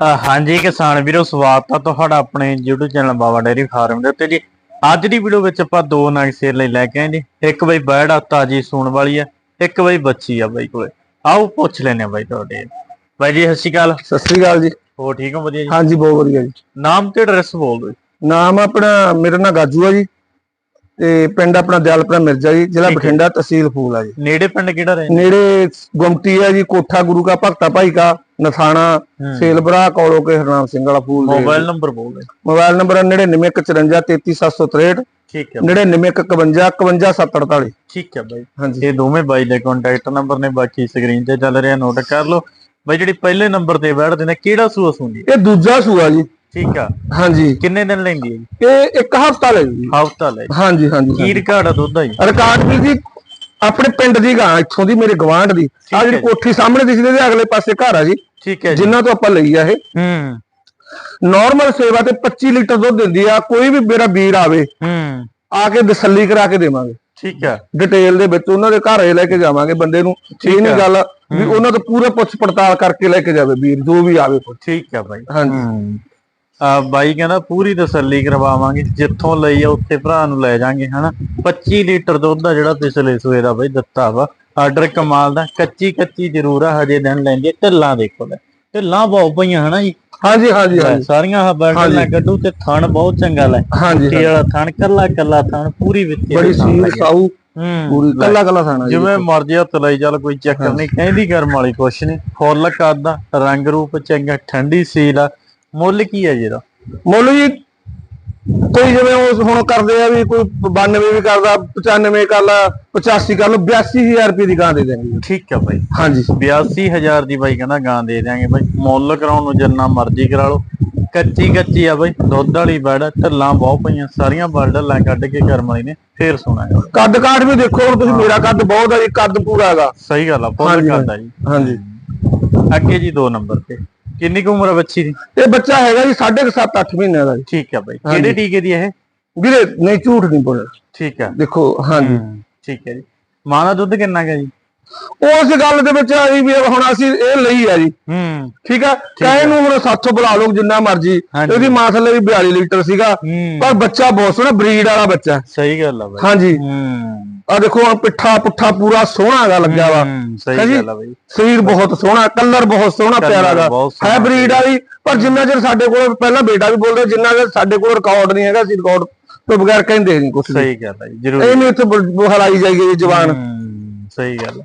ਅ, ਹਾਂਜੀ ਕਿਸਾਨ ਵੀਰੋ ਸਵਾਗਤ ਆ ਤੁਹਾਡਾ ਆਪਣੇ YouTube channel Baba dairy farm ਦੇ ਉੱਤੇ ਜੀ। ਅੱਜ ਦੀ ਵੀਡੀਓ ਵਿੱਚ ਆਪਾਂ ਦੋ ਨਗ ਸੇਲ ਲਈ ਲੈ ਕੇ ਆਏ ਜੀ। ਇੱਕ ਬਈ ਬੈੜ ਆ ਤਾਜੀ ਸੂਣ ਵਾਲੀ ਆ ਇੱਕ ਬਈ ਬੱਚੀ ਆ ਬਾਈ ਕੋਲੇ। ਆਓ ਪੁੱਛ ਲੈਨੇ ਆ ਬਾਈ ਤੁਹਾਡੇ। ਬਾਈ ਜੀ ਸਤਿ ਸ਼੍ਰੀ ਅਕਾਲ। ਸਤਿ ਸ੍ਰੀ ਅਕਾਲ ਜੀ। ਹੋ ਠੀਕ ਹੋ ਵਧੀਆ ਜੀ? ਹਾਂਜੀ ਬਹੁਤ ਵਧੀਆ ਜੀ। ਨਾਮ ਤੇ ਐਡਰੈਸ ਬੋਲ ਦਿਓ ਜੀ। ਨਾਮ ਆਪਣਾ ਮੇਰਾ ਨਾਮ ਗਾਜੂ ਆ ਜੀ। ਤੇ ਪਿੰਡ ਆਪਣਾ ਦਿਆਲਪੁਰਾ ਮਿਰਜ਼ਾ ਜੀ ਜ਼ਿਲ੍ਹਾ ਹੈ। ਬਠਿੰਡਾ ਤਹਿਸੀਲ ਫੂਲ ਆ ਜੀ। ਨੇੜੇ ਪਿੰਡ ਕਿਹੜਾ ਰਹੇ ਨੇੜੇ ਗੁਮਟੀ ਆ ਜੀ ਕੋਠਾ ਗੁਰੂ ਕਾ ਭਗਤਾ ਭਾਈ ਕਾ ਨਥਾਣਾ ਸੇਲਬਰਾ ਕੋਲੋਂ ਕੇ ਹਰਨਾਮ ਸਿੰਘ ਵਾਲਾ ਫੂਲ ਦੇ ਮੋਬਾਈਲ ਨੰਬਰ ਬੋਲ ਦਿਓ ਮੋਬਾਈਲ ਨੰਬਰ 9914533763 ਠੀਕ ਹੈ। 9951555748 ਠੀਕ ਹੈ ਬਾਈ। ਹਾਂਜੀ। ਇਹ ਦੋਵੇਂ ਬਾਈ ਦੇ ਕੰਟੈਕਟ ਨੰਬਰ ਨੇ ਬਾਕੀ ਸਕਰੀਨ ਤੇ ਚੱਲ ਰਿਹਾ ਨੋਟ ਕਰ ਲਓ। ਬਾਈ ਜਿਹੜੀ ਪਹਿਲੇ ਨੰਬਰ ਤੇ ਬੈਠਦੇ ਨੇ ਕਿਹੜਾ ਸੂਆ ਸੁਣਦੀ ਇਹ ਦੂਜਾ ਸੂਆ ਜੀ। ਠੀਕ ਆ? ਹਾਂਜੀ। ਕਿੰਨੇ ਦਿਨ ਲੈਂਦੀ ਹੈ? ਜੀ ਇਹ ਇੱਕ ਹਫਤਾ ਲੈ ਜੀ। ਹਫਤਾ ਲੈ। ਹਾਂਜੀ ਹਾਂਜੀ ਕੀ ਰਿਕਾਰਡ ਆ ਦੁੱਧ ਆ ਜੀ? ਰਿਕਾਰਡ ਵੀ ਜੀ ਆਪਣੇ ਪਿੰਡ ਦੀ ਗਾਂ ਇੱਥੋਂ ਦੀ ਮੇਰੇ ਗਵਾਂਢ ਦੀ। ਆ ਜਿਹੜੀ। ਕੋਠੀ ਸਾਹਮਣੇ ਦਿਸਦੀ ਇਹਦੇ ਅਗਲੇ ਪਾਸੇ ਘਰ ਆ ਜੀ। ਠੀਕ ਹੈ ਜੀ। ਜਿਨ੍ਹਾਂ ਤੋਂ ਆਪਾਂ ਲਈ ਆ ਇਹ। ਹੂੰ। ਨਾਰਮਲ ਸੇਵਾ ਤੇ 25 ਲੀਟਰ ਦੁੱਧ ਦਿੰਦੀ ਆ। ਕੋਈ ਵੀ ਮੇਰਾ ਵੀਰ ਆਵੇ ਹੂੰ। ਆ ਕੇ ਤਸੱਲੀ ਕਰਾ ਕੇ ਦੇਵਾਂਗੇ। ਠੀਕ ਆ। ਡਿਟੇਲ ਦੇ ਵਿੱਚ ਉਹਨਾਂ ਦੇ ਘਰ ਲੈ ਕੇ ਜਾਵਾਂਗੇ ਬੰਦੇ ਨੂੰ। ਇਹ ਨਹੀਂ। ਗੱਲ ਵੀ ਉਹਨਾਂ ਤੋਂ ਪੂਰੇ ਪੁੱਛ ਪੜਤਾਲ ਕਰਕੇ ਲੈ ਕੇ ਜਾਵੇ ਵੀਰ ਜੋ ਵੀ ਆਵੇ ਠੀਕ ਆ ਬਾਈ। ਹਾਂਜੀ। ਬਾਈ ਕਹਿੰਦਾ ਪੂਰੀ ਤਸੱਲੀ ਕਰਵਾਵਾਂਗੇ ਜਿੱਥੋਂ ਲਈ ਆ ਉੱਥੇ ਭਰਾ ਨੂੰ ਲੈ ਜਾਾਂਗੇ ਹਨਾ? 25 ਲੀਟਰ ਦੁੱਧ ਦਾ ਜਿਹੜਾ ਪਿਛਲੇ ਸੂਏ ਦਾ ਬਾਈ ਦਿੱਤਾ ਵਾ। ਆਰਡਰ ਕਮਾਲ ਦਾ ਕੱਚੀ ਕੱਚੀ ਜ਼ਰੂਰ ਆ ਹਜੇ ਦਿਨ ਲੈਂਦੇ ਢਿੱਲਾਂ ਦੇਖੋ ਲੈ ਢਿੱਲਾਂ ਬਹੁਤ ਪਈਆਂ ਹਨਾ ਜੀ? ਹਾਂਜੀ ਹਾਂਜੀ ਸਾਰੀਆਂ ਹੱਬਾਂ ਢਿੱਲਾਂ ਕੱਢੂ ਤੇ ਥਣ ਬਹੁਤ ਚੰਗਾ ਲੈ। ਹਾਂਜੀ ਤੇ ਵਾਲਾ ਥਣ ਕੱਲਾ ਕੱਲਾ ਥਣ ਪੂਰੀ ਵਿੱਚੇ ਬੜੀ ਥਣ ਸੀਲ। ਸਾਊ ਹੂੰ। ਪੂਰੀ ਕੱਲਾ ਕੱਲਾ ਜੀ ਜਿਵੇਂ ਮਰਜ਼ੀ ਹੱਥ ਲਈ ਚੱਲ ਕੋਈ ਚੱਕਰ ਨਹੀਂ ਕਹਿੰਦੀ ਗਰਮ ਵਾਲੀ ਕੁਛ ਨਹੀਂ। ਫੁੱਲ ਕੱਦ ਰੰਗ ਰੂਪ ਚੰਗਾ ਠੰਡੀ ਸੀਲ ਆ। ਮੁੱਲ ਕੀ ਹੈ ਜਿਹਦਾ ਮੁੱਲ ਜੀ ਕੋਈ ਜਿਵੇਂ ਉਹ ਹੁਣ ਕਰਦੇ ਆ ਵੀ ਕੋਈ 92 ਵੀ ਕਰਦਾ 95 ਕਰ ਲਾ 85 ਕਰ ਲੋ 82000 ਰੁਪਏ ਦੀ ਗਾਂ ਦੇ ਦੇਣਗੇ ਜੀ। ਠੀਕ ਆ ਬਾਈ। ਹਾਂਜੀ। 82000 ਦੀ ਬਾਈ ਕਹਿੰਦਾ ਗਾਂ ਦੇ ਦਿਆਂਗੇ ਬਾਈ। ਮੁੱਲ ਕਰਾਉਣ ਨੂੰ ਜਿੰਨਾ ਮਰਜ਼ੀ ਕਰਾ ਲਓ। ਕੱਚੀ ਕੱਚੀ ਆ ਬਾਈ। ਦੁੱਧ ਵਾਲੀ ਬੜ ਢੱਲਾਂ ਬਹੁਤ ਪਈਆਂ ਸਾਰੀਆਂ ਬੜ ਢੱਲਾਂ ਕੱਢ ਕੇ ਕਰਮ ਵਾਲੀ ਨੇ ਫੇਰ ਸੁਣਾਇਆ ਕੱਦ ਕਾਠ ਵੀ ਦੇਖੋ ਹੁਣ ਤੁਸੀਂ ਮੇਰਾ ਕੱਦ ਬਹੁਤ ਹੈ ਜੀ ਕੱਦ ਪੂਰਾ ਹੈਗਾ। ਸਹੀ ਗੱਲ ਆ ਫੁੱਲ ਹਾਂਜੀ, ਕਰਦਾ ਜੀ। ਹਾਂਜੀ। ਅੱਗੇ ਜੀ 2 ਨੰਬਰ ਤੇ। ਕਿੰਨੀ ਕੁ ਉਮਰ ਆ ਬੱਚੀ ਦੀ? ਇਹ ਬੱਚਾ ਹੈਗਾ ਜੀ 7.5 8 ਮਹੀਨਿਆਂ ਦਾ ਜੀ। ਠੀਕ ਆ ਬਾਈ। ਕਿਹੜੇ ਟੀਕੇ ਦੀ ਇਹ? ਵੀਰੇ ਨਹੀਂ ਝੂਠ ਨਹੀਂ ਬੋਲਣਾ ਠੀਕ ਆ। ਦੇਖੋ ਹਾਂਜੀ। ਠੀਕ ਹੈ ਜੀ। ਮਾਂ ਦਾ ਦੁੱਧ ਕਿੰਨਾ ਹੈ ਜੀ? ਉਸ ਗੱਲ ਦੇ ਵਿੱਚ ਆਈ ਵੀ ਹੁਣ ਅਸੀਂ ਇਹ ਲਈ ਆ ਜੀ। ਹੂੰ। ਠੀਕ ਆ? ਕਹੇ ਨੂੰ ਹੁਣ ਸਾਥੋਂ ਬੁਲਾ ਲਓ ਜਿੰਨਾ ਮਰਜ਼ੀ। ਇਹਦੀ ਮਾਂ ਥੱਲੇ ਵੀ 42 ਲੀਟਰ ਸੀਗਾ। ਹੂੰ। ਪਰ ਬੱਚਾ ਬਹੁਤ ਸੋਹਣਾ ਬਰੀਡ ਵਾਲਾ ਬੱਚਾ। ਸਹੀ ਗੱਲ ਆ ਬਾਈ। ਹਾਂਜੀ। ਹੂੰ। ਆ ਦੇਖੋ ਹੁਣ ਪਿੱਠਾ ਪੁੱਠਾ ਪੂਰਾ ਸੋਹਣਾ ਹੈਗਾ ਲੱਗਿਆ ਵਾ। ਸਹੀ। ਗੱਲ ਆ ਬਾਈ। ਸਰੀਰ ਬਹੁਤ ਸੋਹਣਾ ਕਲਰ ਬਹੁਤ ਸੋਹਣਾ ਪਿਆਰਾ ਸੋਹਣਾ ਹੈ ਬਰੀਡ ਵਾਲੀ ਪਰ ਜਿੰਨਾ ਚਿਰ ਸਾਡੇ ਕੋਲ ਪਹਿਲਾਂ ਬੇਟਾ ਵੀ ਬੋਲਦਾ ਜਿੰਨਾ ਚਿਰ ਸਾਡੇ ਕੋਲ ਰਿਕਾਰਡ ਨਹੀਂ ਹੈਗਾ ਅਸੀਂ ਰਿਕਾਰਡ ਤੋਂ ਬਗੈਰ ਕਹਿੰਦੇ ਨਹੀਂ ਕੁਝ ਸਹੀ ਗੱਲ ਆ ਜੀ ਜ਼ਰੂਰ ਇਹ ਨਹੀਂ ਬ- ਹਲਾਈ ਜਾਈਏ ਜੀ ਜਵਾਨ। ਸਹੀ ਗੱਲ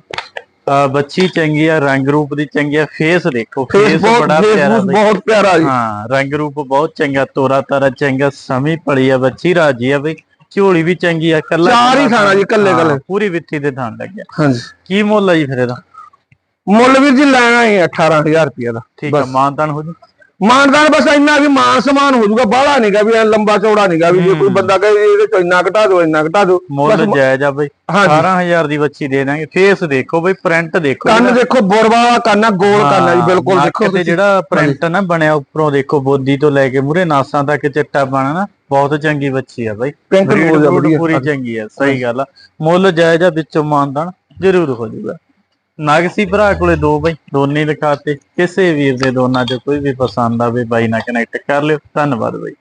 ਆ। ਬੱਚੀ ਚੰਗੀ ਆ ਰੰਗ ਰੂਪ ਦੀ ਚੰਗੀ ਆ ਫੇਸ ਦੇਖੋ ਫੇਸ ਬੜਾ ਪਿਆਰਾ ਬਹੁਤ ਪਿਆਰਾ ਜੀ। ਹਾਂ ਰੰਗ ਰੂਪ ਬਹੁਤ ਚੰਗਾ ਤੋਰਾ ਤਾਰਾ ਚੰਗਾ ਸਮੀ ਪਲੀ ਆ ਬੱਚੀ ਰਾਜੀ ਆ ਬਈ। ਝੋਲੀ ਵੀ ਚੰਗੀ ਆ ਕੱਲਾ ਚਾਰ ਹੀ ਖਾਣਾ ਜੀ, ਕੱਲੇ- ਕੱਲੇ। ਪੂਰੀ ਵਿੱਥੀ ਦੇ ਥਾਂ ਲੱਗਿਆ ਹਾਂਜੀ। ਕੀ ਮੁੱਲ ਆ ਜੀ ਫਿਰ ਇਹਦਾ? ਮੁੱਲ ਵੀਰ ਜੀ ਲੈਣਾ ਹੀ 18000 ਰੁਪਏ ਦਾ। ਠੀਕ ਆ ਮਾਨਤਾਨ ਹੋ ਜੀ। ਮਾਨਦਾਨ ਬਸ ਇੰਨਾ ਵੀ ਮਾਨ ਸਮਾਨ ਹੋ ਜਾਊਗਾ ਬਾਹਲਾ ਨਹੀਂਗਾ ਵੀ ਐਂ ਲੰਬਾ ਚੌੜਾ ਨਹੀਂਗਾ ਵੀ ਜੇ ਕੋਈ ਬੰਦਾ ਕਹੇ ਇਹਦੇ ਚੋਂ ਇੰਨਾ ਘਟਾ ਦਿਓ ਇੰਨਾ ਘਟਾ ਦਿਓ ਮੁੱਲ ਜਾਇਜ਼ ਆ ਬਈ। ਹਾਂਜੀ। 18000 ਦੀ ਬੱਚੀ ਦੇ ਦਾਂਗੇ। ਫੇਸ ਦੇਖੋ ਬਈ ਪ੍ਰਿੰਟ ਦੇਖੋ ਕੰਨ ਦੇਖੋ ਬੋਰਵਾ ਕੰਨ ਆ ਗੋਲ ਕੰਨ ਆ ਜੀ ਬਿਲਕੁਲ ਦੇਖੋ ਤੇ। ਜਿਹੜਾ ਪ੍ਰਿੰਟ ਨਾ ਬਣਿਆ ਉੱਪਰੋਂ ਦੇਖੋ ਬੋਦੀ ਤੋਂ ਲੈ ਕੇ ਮੂਰੇ ਨਾਸਾਂ ਤੱਕ ਚਿੱਟਾ ਬਣਾ ਨਾ ਬਹੁਤ ਚੰਗੀ ਬੱਚੀ ਆ ਬਾਈ। ਵਧੀਆ। ਪੂਰੀ ਚੰਗੀ ਆ ਸਹੀ ਗੱਲ ਆ। ਮੁੱਲ ਜਾਇਜ਼ ਆ ਵਿੱਚੋਂ ਮਾਨਦਾਨ ਜ਼ਰੂਰ ਹੋ ਜਾਊਗਾ। ਨਾਗਸੀ ਭਰਾ ਕੋਲੇ ਦੋ ਬਾਈ, ਦੋਨੇ ਦਿਖਾਤੇ ਕਿਸੇ ਵੀਰ ਦੇ ਦੋਨਾਂ ਚ ਕੋਈ ਵੀ ਪਸੰਦ ਆਵੇ ਬਾਈ ਨਾਲ ਕਨੈਕਟ ਕਰ ਲਿਓ। ਧੰਨਵਾਦ ਬਾਈ।